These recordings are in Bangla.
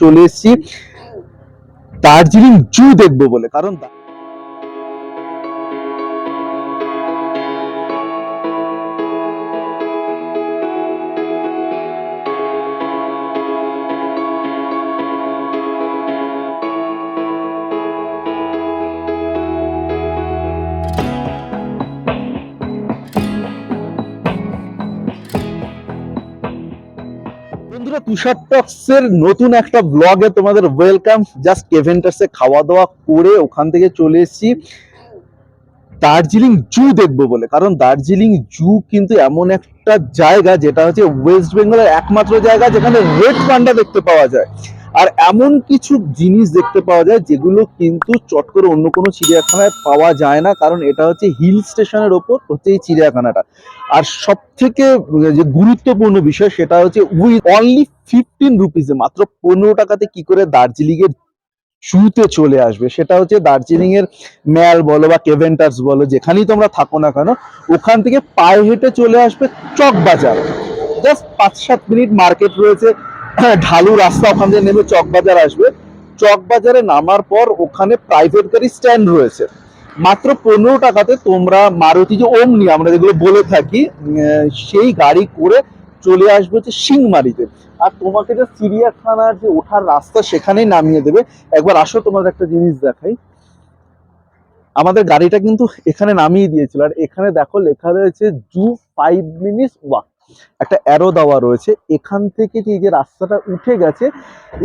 চলে এসেছি। দার্জিলিং জু দেখব বলে কারণ তুষার টক্স এর নতুন একটা ব্লগে তোমাদের ওয়েলকাম জাস্ট কেভেন্টার্সে খাওয়া দাওয়া করে ওখান থেকে চলে এসেছি। দার্জিলিং জু দেখব বলে। কারণ দার্জিলিং জু কিন্তু এমন একটা জায়গা যেটা হচ্ছে ওয়েস্ট বেঙ্গলের একমাত্র জায়গা যেখানে রেড পান্ডা দেখতে পাওয়া যায়। আর এমন কিছু জিনিস দেখতে পাওয়া যায় যেগুলো কিন্তু চট করে অন্য কোনো চিড়িয়াখানায় পাওয়া যায় না। কারণ এটা হচ্ছে হিল স্টেশনের ওপর হচ্ছে এই চিড়িয়াখানাটা। আর সব থেকে যে গুরুত্বপূর্ণ বিষয় সেটা হচ্ছে উইথ অনলি ফিফটিন রুপিসে মাত্র পনেরো টাকাতে কি করে দার্জিলিং এর জুতে চলে আসবে। সেটা হচ্ছে দার্জিলিং এর ম্যাল বলো বা কেভেন্টার্স বলো, যেখানেই তোমরা থাকো না কেন, ওখান থেকে পায়ে হেঁটে চলে আসবে চক বাজার। জাস্ট পাঁচ, সাত মিনিট মার্কেট রয়েছে ঢালু রাস্তা, ওখান থেকে নেমে চক বাজার আসবে। চক বাজারে নামার পর ওখানে প্রাইভেট গাড়ি স্ট্যান্ড রয়েছে। মাত্র পনেরো টাকাতে তোমরা মারুতি যে ওমনি আমরা যেগুলো বলে থাকি সেই গাড়ি করে চলে আসবে হচ্ছে সিংমারিতে। আর তোমাকে যে চিড়িয়াখানার যে ওঠার রাস্তা সেখানেই নামিয়ে দেবে। একবার আসো, তোমাদের একটা জিনিস দেখাই। আমাদের গাড়িটা কিন্তু এখানে নামিয়ে দিয়েছিল। আর এখানে দেখো লেখা রয়েছে, জু ফাইভ মিনিটস ওয়াক। একটা অ্যারো দেওয়া রয়েছে। এখান থেকে যে যে রাস্তাটা উঠে গেছে,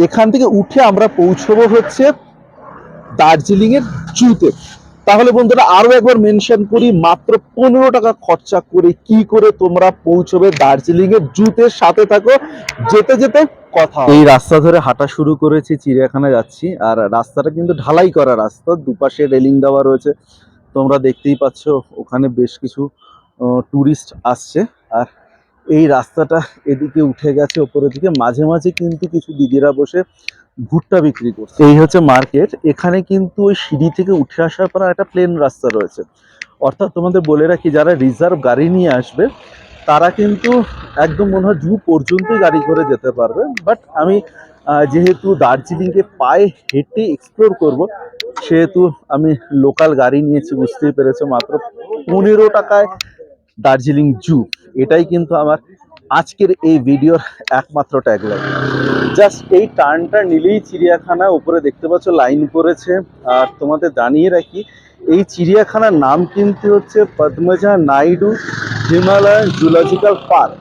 এখান থেকে উঠে আমরা পৌঁছবো হচ্ছে দার্জিলিং এর জুতে। তাহলে বন্ধুরা আরও একবার মেনশন করি, মাত্র পনেরো টাকা খরচা করে কি করে তোমরা পৌঁছবে দার্জিলিং এর জুতের সাথে থাকো, যেতে যেতে কথা এই রাস্তা ধরে হাঁটা শুরু করেছি, চিড়িয়াখানা যাচ্ছি, আর রাস্তাটা কিন্তু ঢালাই করা রাস্তা, দুপাশে রেলিং দেওয়া রয়েছে। তোমরা দেখতেই পাচ্ছ, ওখানে বেশ কিছু টুরিস্ট আসছে। আর এই রাস্তাটা এদিকে উঠে গেছে, ওপরের দিকে। মাঝে মাঝে কিন্তু কিছু দিদিরা বসে ভুট্টা বিক্রি করছে। এই হচ্ছে মার্কেট এখানে কিন্তু ওই সিঁড়ি থেকে উঠে আসার পর একটা প্লেন রাস্তা রয়েছে। অর্থাৎ তোমাদের বলে রাখি, যারা রিজার্ভ গাড়ি নিয়ে আসবে, তারা কিন্তু একদম মনে হয় জু পর্যন্তই গাড়ি করে যেতে পারবে। বাট আমি যেহেতু দার্জিলিংকে পায়ে হেঁটে এক্সপ্লোর করব, সেহেতু আমি লোকাল গাড়ি নিয়েছি, বুঝতেই পেরেছ, মাত্র পনেরো টাকায় দার্জিলিং জু। এটাই কিন্তু আমার আজকের এই ভিডিওর একমাত্র ট্যাগলাইন জাস্ট এই টার্নটা নিলেই চিড়িয়াখানা, উপরে দেখতে পাচ্ছ লাইন পড়েছে। আর তোমাদের জানিয়ে রাখি, এই চিড়িয়াখানার নাম কিন্তু হচ্ছে Padmaja Naidu Himalayan zoological park.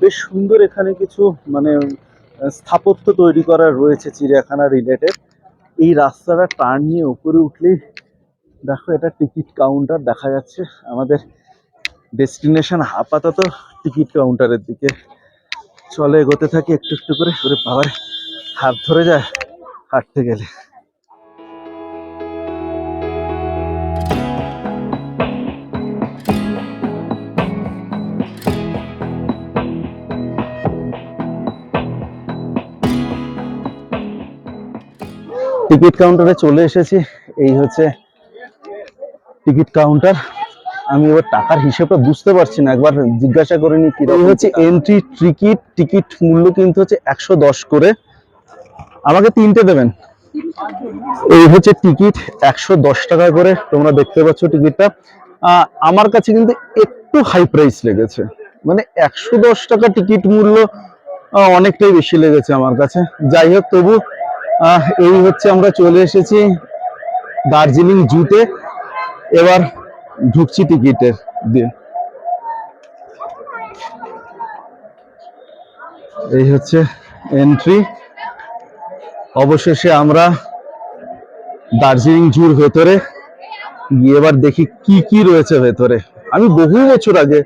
বেশ সুন্দর এখানে কিছু মানে স্থাপত্য তৈরি করা রয়েছে চিড়িয়াখানা রিলেটেড এই রাস্তাটা টার্ন নিয়ে উপরে উঠলেই, দেখো এটা টিকিট কাউন্টার দেখা যাচ্ছে আমাদের ডেস্টিনেশন আপাতত টিকিট কাউন্টারের দিকে। চলে এগোতে থাকি একটু একটু করে, ওরে বাবার, হাত ধরে যায় হাঁটতে গেলে। টিকিট কাউন্টারে চলে এসেছি, এই হচ্ছে টিকিট কাউন্টার। আমি এবার টাকার হিসেবটা বুঝতে পারছি না একবার জিজ্ঞাসা করে নি কি হচ্ছে এন্ট্রি টিকিট টিকিট মূল্য কিন্তু হচ্ছে একশো দশ করে। আমাকে তিনটে দেবেন। এই হচ্ছে টিকিট একশো দশ টাকা করে। তোমরা দেখতে পাচ্ছ টিকিটটা আমার কাছে কিন্তু একটু হাই প্রাইস লেগেছে। মানে একশো দশ টাকা টিকিট মূল্য অনেকটাই বেশি লেগেছে আমার কাছে। যাই হোক তবু আহ, এই হচ্ছে আমরা চলে এসেছি দার্জিলিং জুতে। এবার ঢুকছি টিকিটের দিয়ে। এই হচ্ছে এন্ট্রি অবশেষে আমরা দার্জিলিং জুর ভেতরে গিয়ে এবার দেখি কি কি রয়েছে ভেতরে। আমি বহু বছর আগে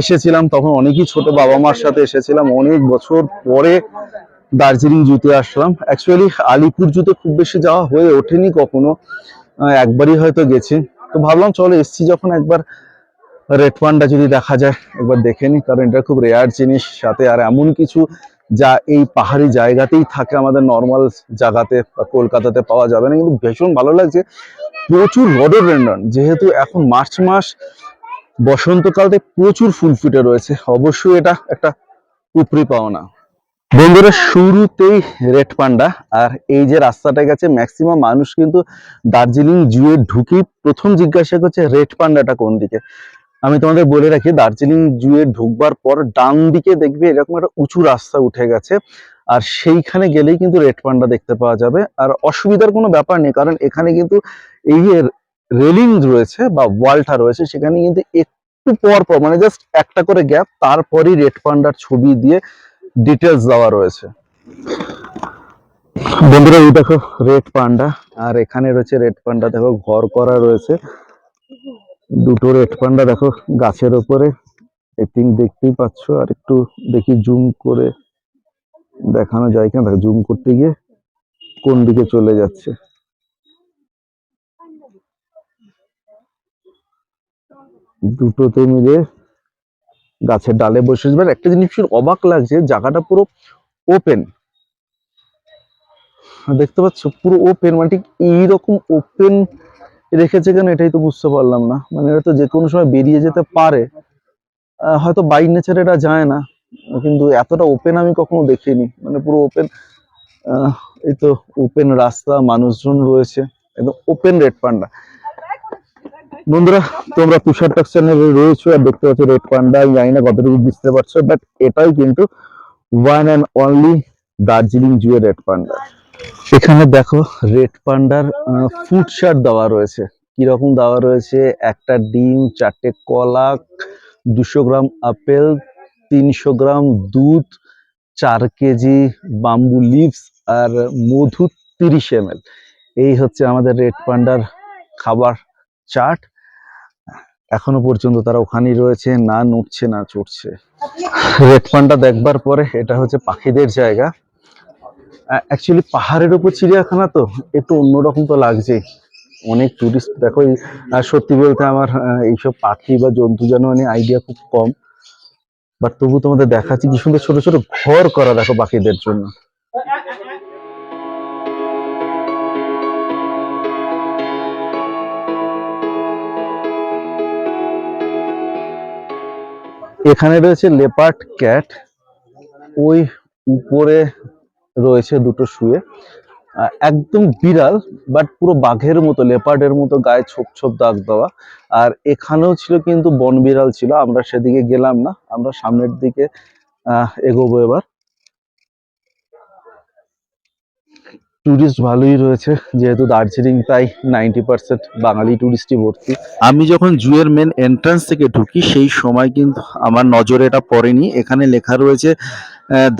এসেছিলাম, তখন অনেকই ছোট বাবা মার সাথে এসেছিলাম, অনেক বছর পরে দার্জিলিং জুতে আসলাম। অ্যাকচুয়ালি আলিপুর জুতে খুব বেশি যাওয়া হয়ে ওঠেনি কখনো। একবারই হয়তো গেছি। তো ভাবলাম চলো এসছি যখন একবার রেড পান্ডা যদি দেখা যায়, একবার দেখে নি কারণ এটা খুব রেয়ার জিনিস সাথে, আর এমন কিছু যা এই পাহাড়ি জায়গাতেই থাকে আমাদের নর্মাল জায়গাতে বা কলকাতাতে পাওয়া যাবে না, কিন্তু ভীষণ ভালো লাগছে। প্রচুর রডোডেন্ড্রন যেহেতু এখন মার্চ মাস, বসন্তকালতে প্রচুর ফুল ফুটে রয়েছে। অবশ্যই এটা একটা উপরি পাওনা। বন্ধুরা, শুরুতেই রেড পান্ডা। আর এই যে রাস্তাটা গেছে ম্যাক্সিমাম মানুষ কিন্তু দার্জিলিং জুয়ে ঢুকেই প্রথম জিজ্ঞাসা করছে রেড পান্ডাটা কোন দিকে। আমি তোমাদের বলে রাখি, দার্জিলিং জুয়ে ঢুকবার পর ডান দিকে দেখবে এরকম একটা উঁচু রাস্তা উঠে গেছে। আর সেইখানে গেলেই কিন্তু রেড পান্ডা দেখতে পাওয়া যাবে। আর অসুবিধার কোনো ব্যাপার নেই, কারণ এখানে কিন্তু এই যে রেলিং রয়েছে বা ওয়ালটা রয়েছে, সেখানে কিন্তু একটু পর পর মানে জাস্ট একটা করে গ্যাপ তারপরই রেড পান্ডার ছবি দিয়ে ডিটেলস দেওয়া রয়েছে। বন্ধুরা এই দেখো রেড পান্ডা আর এখানে রয়েছে রেড পান্ডা দেখো ঘর করা রয়েছে। দুটো রেড পান্ডা দেখো গাছের ওপরে। এই তিন দেখতেই পাচ্ছ আর একটু দেখি জুম করে দেখানো যায় কিনা। দেখো জুম করতে গিয়ে কোন দিকে চলে যাচ্ছে। দুটোতে মিলে গাছের ডালে বসে যাবে একটা জিনিস অবাক লাগছে, জায়গাটা পুরো ওপেন দেখতে পাচ্ছ, পুরো ওপেন মানে ঠিক এইরকম ওপেন রেখেছে কেন এটাই তো বুঝতে পারলাম না। মানে এটা তো যে কোনো সময় বেরিয়ে যেতে পারে। হয়তো বাই নেচার এটা যায় না। কিন্তু এতটা ওপেন আমি কখনো দেখিনি। মানে পুরো ওপেন এই তো ওপেন রাস্তা, মানুষজন রয়েছে। একদম ওপেন রেড পান্ডা বন্ধুরা, তোমরা তুষার টক চ্যানেলে রয়েছো আর দেখতে পাচ্ছ রেড পান্ডা আমি জানি না কতটুকু বুঝতে পারছ বাট এটাই কিন্তু ওয়ান অ্যান্ড অনলি দার্জিলিং জুয়ে রেড পান্ডা এখানে দেখো রেড পান্ডার ফুড চার্ট দেওয়া রয়েছে। কীরকম দেওয়া রয়েছে? একটা ডিম, চারটে কলা দুশো গ্রাম আপেল, তিনশো গ্রাম দুধ, চার কেজি বাম্বু লিভস আর মধু তিরিশ এম এই হচ্ছে আমাদের রেড পান্ডার খাবার। চার্ট। এখনও পর্যন্ত তারা ওখানেই রয়েছে, না নড়ছে না চড়ছে। রেড পান্ডা দেখবার পরে এটা হচ্ছে পাখিদের জায়গা। অ্যাকচুয়ালি পাহাড়ের উপর চিড়িয়াখানা তো, একটু অন্যরকম তো লাগছেই। অনেক টুরিস্ট দেখো সত্যি বলতে আমার এইসব পাখি বা জন্তু জানোয়ার নিয়ে আইডিয়া খুব কম। বাট তবু তোমাদের দেখাচ্ছি কি সুন্দর ছোট ছোট ঘর করা দেখো পাখিদের জন্য। এখানে রয়েছে লেপার্ড ক্যাট ওই উপরে রয়েছে দুটো শুয়ে। একদম বিড়াল বাট পুরো বাঘের মতো লেপার্ডের মতো গায়ে ছোপ ছোপ দাগ দেওয়া। আর এখানেও ছিল কিন্তু বন বিড়াল ছিল, আমরা সেদিকে গেলাম না, আমরা সামনের দিকে এগোবো এবার। টুরিস্ট ভালোই রয়েছে, যেহেতু দার্জিলিং তাই নাইনটি পার্সেন্ট বাঙালি টুরিস্টই ভর্তি। আমি যখন জুয়ের মেন এন্ট্রান্স থেকে ঢুকি, সেই সময় কিন্তু আমার নজরে এটা পড়েনি। এখানে লেখা রয়েছে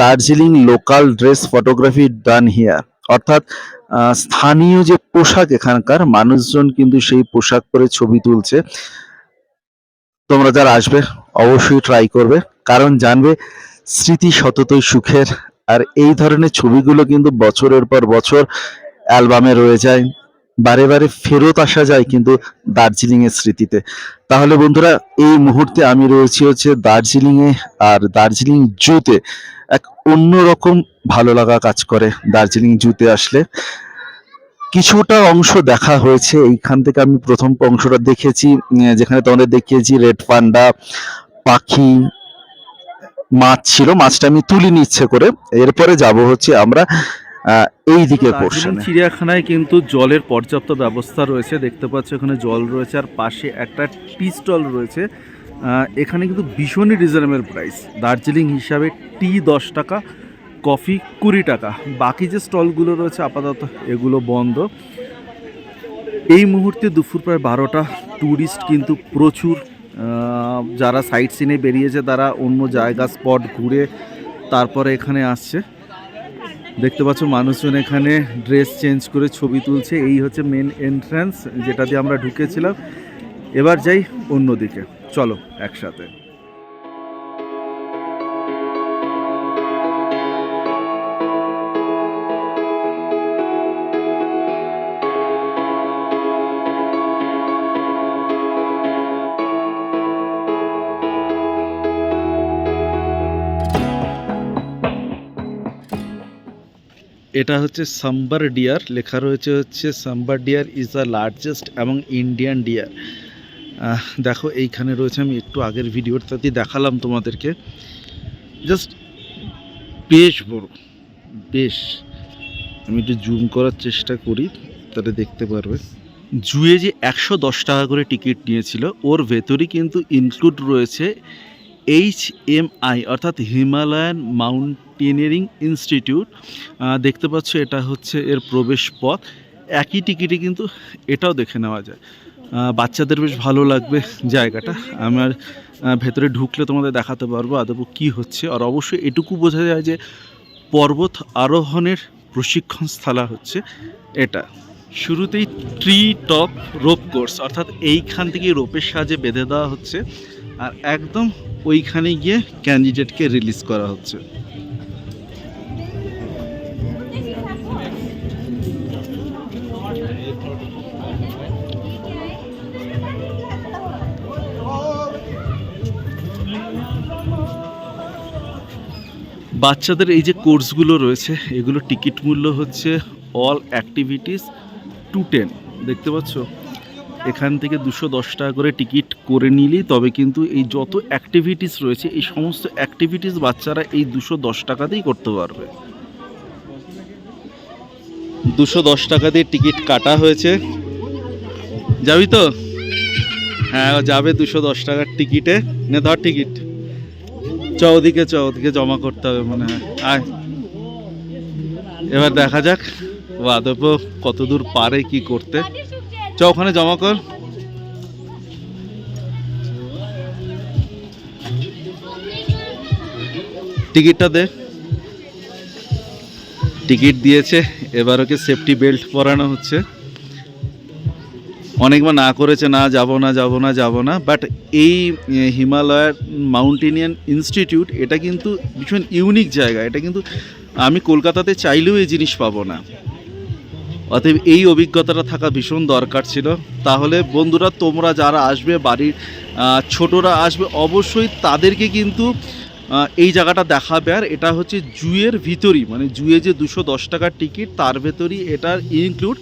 Darjeeling local dress photography done here অর্থাৎ স্থানীয় যে পোশাক এখানকার, মানুষজন কিন্তু সেই পোশাক পরে ছবি তুলছে। তোমরা যারা আসবে, অবশ্যই ট্রাই করবে। কারণ জানবে, স্মৃতি সততই সুখের আর এই ধরনের ছবিগুলো কিন্তু বছরের পর বছর অ্যালবামে রয়ে যায়, বারে বারে ফেরত আসা যায় কিন্তু দার্জিলিং এর স্মৃতিতে। তাহলে বন্ধুরা, এই মুহূর্তে আমি রয়েছি হচ্ছে দার্জিলিং এ আর দার্জিলিং জুতে এক অন্যরকম ভালো লাগা কাজ করে দার্জিলিং জুতে আসলে। কিছুটা অংশ দেখা হয়েছে, এইখান থেকে আমি প্রথম অংশটা দেখেছি যেখানে তোমাদের দেখিয়েছি, রেড পান্ডা, পাখি মাছ ছিল মাছটা আমি তুলিনি ইচ্ছে করে। এরপরে যাব হচ্ছে আমরা এই দিকে পোর্শনে চিড়িয়াখানায় কিন্তু জলের পর্যাপ্ত ব্যবস্থা রয়েছে। দেখতে পাচ্ছ এখানে জল রয়েছে আর পাশে একটা টি স্টল রয়েছে। এখানে কিন্তু ভীষণই রিজনেবল প্রাইস দার্জিলিং হিসাবে টি দশ টাকা কফি কুড়ি টাকা। বাকি যে স্টলগুলো রয়েছে আপাতত এগুলো বন্ধ। এই মুহূর্তে দুপুর প্রায় বারোটা। ট্যুরিস্ট কিন্তু প্রচুর। যারা সাইট সিনে বেরিয়েছে, তারা অন্য জায়গা স্পট ঘুরে তারপরে এখানে আসছে। দেখতে পাচ্ছ মানুষজন এখানে ড্রেস চেঞ্জ করে ছবি তুলছে। এই হচ্ছে মেন এন্ট্রান্স যেটা দিয়ে আমরা ঢুকেছিলাম। এবার যাই অন্যদিকে। চলো একসাথে। এটা হচ্ছে সাম্বার ডিয়ার, লেখা রয়েছে হচ্ছে sambar deer is the largest এবং ইন্ডিয়ান ডিয়ার দেখো এইখানে রয়েছে, আমি একটু আগের ভিডিওটাতেই দেখালাম তোমাদেরকে। জাস্ট বেশ বড়, বেশ। আমি একটু জুম করার চেষ্টা করি, তাহলে দেখতে পারবে। জুয়ে যে একশো দশ টাকা করে টিকিট নিয়েছিল, ওর ভেতরই কিন্তু ইনক্লুড রয়েছে এইচ এম আই অর্থাৎ হিমালয়ান মাউন্টেনিয়ারিং ইনস্টিটিউট দেখতে পাচ্ছ এটা হচ্ছে এর প্রবেশ পথ। একই টিকিটে কিন্তু এটাও দেখে নেওয়া যায়। বাচ্চাদের বেশ ভালো লাগবে জায়গাটা। আমার ভেতরে ঢুকলে তোমাদের দেখাতে পারব আদৌ কী হচ্ছে। আর অবশ্যই এটুকু বোঝা যায় যে পর্বত আরোহণের প্রশিক্ষণ স্থলা হচ্ছে এটা। শুরুতেই ট্রি টপ রোপ কোর্স, অর্থাৎ এইখান থেকে রোপের সাহায্যে বেঁধে দেওয়া হচ্ছে। আর একদম ওইখানে গিয়ে ক্যান্ডিডেটকে রিলিজ করা হচ্ছে। বাচ্চাদের এই যে কোর্সগুলো রয়েছে, এগুলো টিকিট মূল্য হচ্ছে অল অ্যাক্টিভিটিস টু টেন দেখতে পাচ্ছ? এখান থেকে দুশো দশ টাকা করে টিকিট করে নিলেই তবে কিন্তু এই যত অ্যাক্টিভিটিস রয়েছে, এই সমস্ত অ্যাক্টিভিটিস বাচ্চারা এই দুশো দশ টাকাতেই করতে পারবে। দুশো দশ টাকা দিয়ে টিকিট কাটা হয়েছে। যাবি তো? হ্যাঁ যাবে দুশো দশ টাকার টিকিটে। নে ধর টিকিট। চ ওদিকে চ ওদিকে জমা করতে হবে মনে হয়। আয়। এবার দেখা যাক। ও আদৌ কত দূর পারে কি করতে। চ ওখানে জমা কর। টিকিটটা দে। টিকিট দিয়েছে, এবার ওকে সেফটি বেল্ট পরানো হচ্ছে। অনেকবার না করেছে, না যাব না যাব না যাব না বাট এই হিমালয়ার মাউন্টেনিয়ান ইনস্টিটিউট, এটা কিন্তু ভীষণ ইউনিক জায়গা। এটা কিন্তু আমি কলকাতাতে চাইলেও এই জিনিস পাবো না। অতএব এই অভিজ্ঞতাটা থাকা ভীষণ দরকার ছিল। তাহলে বন্ধুরা, তোমরা যারা আসবে, বাড়ির ছোটরা আসবে, অবশ্যই তাদেরকে কিন্তু এই জায়গাটা দেখাবে। আর এটা হচ্ছে জুয়ের ভিতরই মানে জুয়ে যে দুশো দশ টাকার টিকিট, তার ভেতরই এটার ইনক্লুড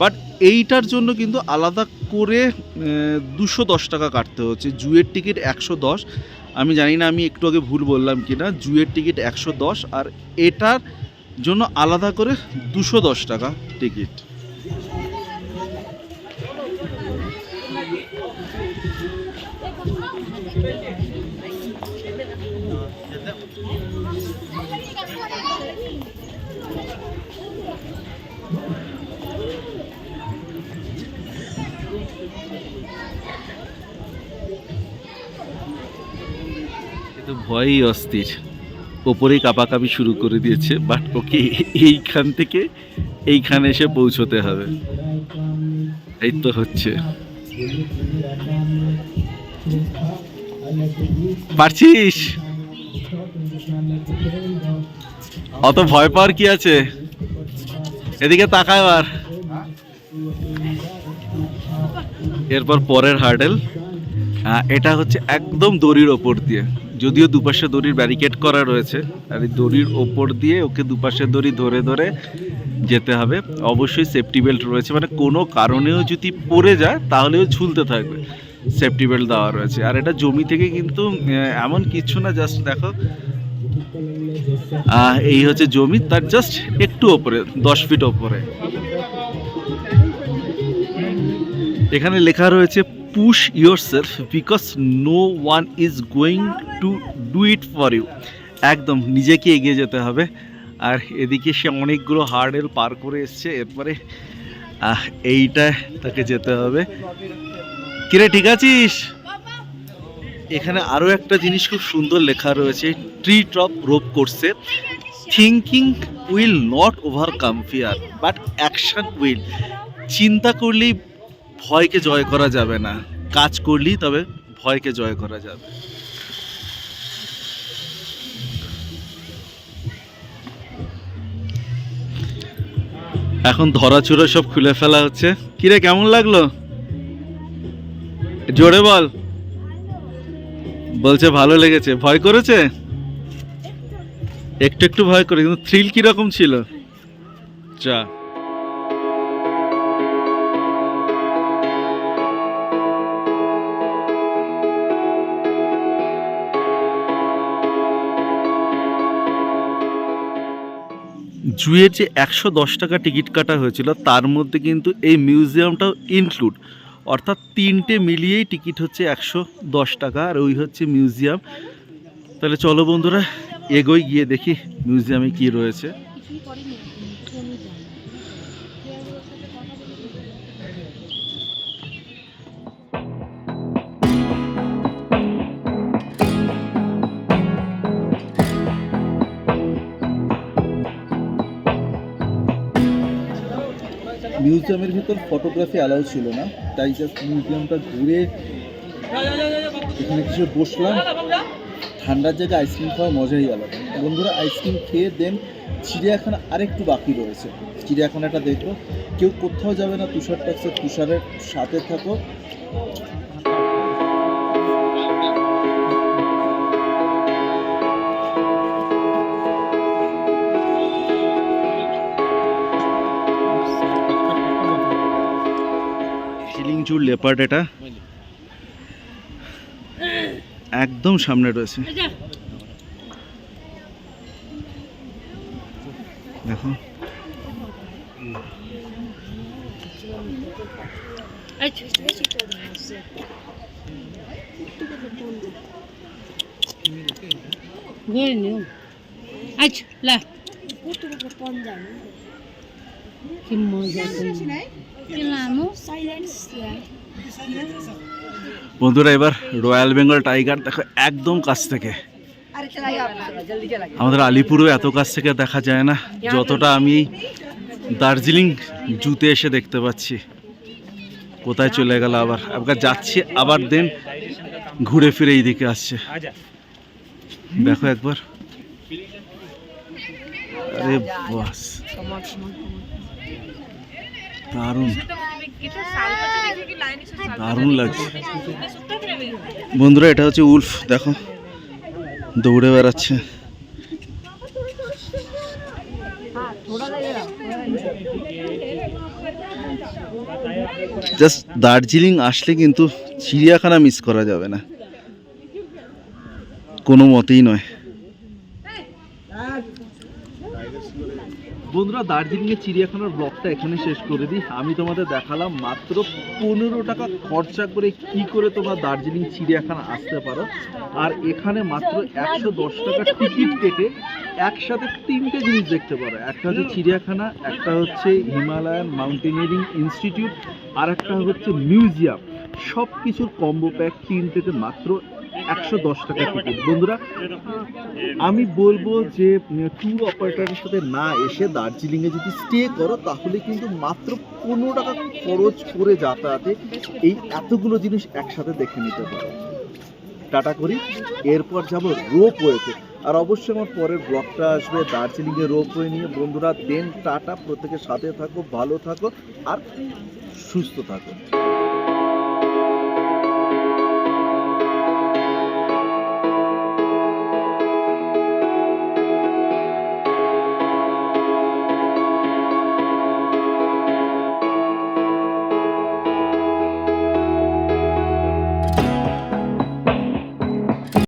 বাট এইটার জন্য কিন্তু আলাদা করে দুশো দশ টাকা কাটতে হচ্ছে। জুয়ের টিকিট একশো দশ। আমি জানি না, আমি একটু আগে ভুল বললাম কি না জুয়ের টিকিট একশো দশ। আর এটার জন্য আলাদা করে দুশো দশ টাকা টিকিট। ভয়ই অস্থির। ওপরেই কাপাকাপি শুরু করে দিয়েছে বাট ওকে এইখান থেকে এইখানে এসে পৌঁছতে হবে। এই তো হচ্ছে। পারছিস? অত ভয় পাওয়ার কি আছে? এদিকে তাকা এবার। এরপর পরের হার্ডেল এটা হচ্ছে একদম দড়ির ওপর দিয়ে। যদিও দুপাশে দড়ির ব্যারিকেড করা রয়েছে, আর এই দড়ির ওপর দিয়ে ওকে দুপাশে দড়ি ধরে ধরে যেতে হবে। অবশ্যই সেফটি বেল্ট রয়েছে মানে কোনো কারণেও যদি পড়ে যায়, তাহলেও ঝুলতে থাকবে। সেফটি বেল্ট দেওয়া রয়েছে। আর এটা জমি থেকে কিন্তু এমন কিছু না জাস্ট দেখো। এই হচ্ছে জমি, তার জাস্ট একটু ওপরে, দশ ফিট ওপরে। এখানে লেখা রয়েছে push yourself because no one is going to do it for you একদম, নিজেকে এগিয়ে যেতে হবে। আর এদিকে সে অনেকগুলো হার্ডেল পার করে এসছে। এরপরে এইটা তাকে যেতে হবে। কিরে, ঠিক আছিস? এখানে আরও একটা জিনিস খুব সুন্দর লেখা রয়েছে। ট্রি টপ রোপ করছে। Thinking will not overcome fear but action will চিন্তা করলেই ভয়কে জয় করা যাবে না। কাজ করলেই তবে ভয়কে জয় করা যাবে। এখন ধরাচুরা সব খুলে ফেলা হচ্ছে। কিরে, কেমন লাগল? জোরে বল। বলছে ভালো লেগেছে। ভয় করেছে? একটু একটু ভয় করে, কিন্তু থ্রিল কীরকম ছিল? চা জুয়ের যে একশো দশ টাকা টিকিট কাটা হয়েছিল, তার মধ্যে কিন্তু এই মিউজিয়ামটাও ইনক্লুড অর্থাৎ তিনটে মিলিয়েই টিকিট হচ্ছে একশো দশ টাকা, আর ওই হচ্ছে মিউজিয়াম। তাহলে চলো বন্ধুরা, এগোই গিয়ে দেখি মিউজিয়ামে কি রয়েছে। মিউজিয়ামের ভিতর ফটোগ্রাফি অ্যালাউ ছিল না, তাই জাস্ট মিউজিয়ামটা ঘুরে এখানে কিছু বসলাম। ঠান্ডার জায়গায় আইসক্রিম খাওয়ার মজাই আলাদা। বন্ধুরা আইসক্রিম খেয়ে দেন, চিড়িয়াখানা আরেকটু বাকি রয়েছে। চিড়িয়াখানাটা দেখো, কেউ কোথাও যাবে না তুষার টাকসে তুষারের সাথে থাকো। শিলিংচুর লেপার্ড এটা। একদম সামনে রয়েছে। দেখো। আচ্ছা লা। কি মজা। বন্ধুরা, এবার রয়্যাল বেঙ্গল টাইগার দেখো একদম কাছ থেকে। আমাদের আলিপুরও এত কাছ থেকে দেখা যায় না। যতটা আমি দার্জিলিং জুতে এসে দেখতে পাচ্ছি। কোথায় চলে গেল আবার? আবার যাচ্ছি, আবার দেন ঘুরে ফিরে এই দিকে আসছে। দেখো একবার। আরে বাস। দারুণ। দারুণ লাগছে। বন্ধুরা, এটা হচ্ছে উলফ, দেখো। দৌড়ে বেড়াচ্ছে। জাস্ট দার্জিলিং আসলে কিন্তু চিড়িয়াখানা মিস করা যাবে না। কোনো মতেই নয়। বন্ধুরা দার্জিলিংয়ের চিড়িয়াখানার ব্লগটা এখানে শেষ করে দিই। আমি তোমাদের দেখালাম মাত্র পনেরো টাকা খরচা করে কি করে তোমরা দার্জিলিং চিড়িয়াখানা আসতে পারো। আর এখানে মাত্র একশো দশ টাকা টিকিট কেটে একসাথে তিনটে জিনিস দেখতে পারো। একটা হচ্ছে চিড়িয়াখানা, একটা হচ্ছে হিমালয়ান মাউন্টেনিয়ারিং ইনস্টিটিউট, আর একটা হচ্ছে মিউজিয়াম। সব কিছুর কম্বো প্যাক তিনটেতে মাত্র একশো দশ টাকা টিকিট বন্ধুরা, আমি বলব যে ট্যুর অপারেটরের সাথে না এসে দার্জিলিংয়ে যদি স্টে করো, তাহলে কিন্তু মাত্র পনেরো টাকা খরচ করে যাতায়াতে এই এতগুলো জিনিস একসাথে দেখে নিতে পারো। টাটা করি। এরপর যাব রোপ ওয়েতে আর অবশ্যই আমার পরের ব্লগটা আসবে দার্জিলিংয়ে রোপ ওয়ে নিয়ে। বন্ধুরা, দেন টাটা। প্রত্যেকের সাথে থাকো, ভালো থাকো, আর সুস্থ থাকো।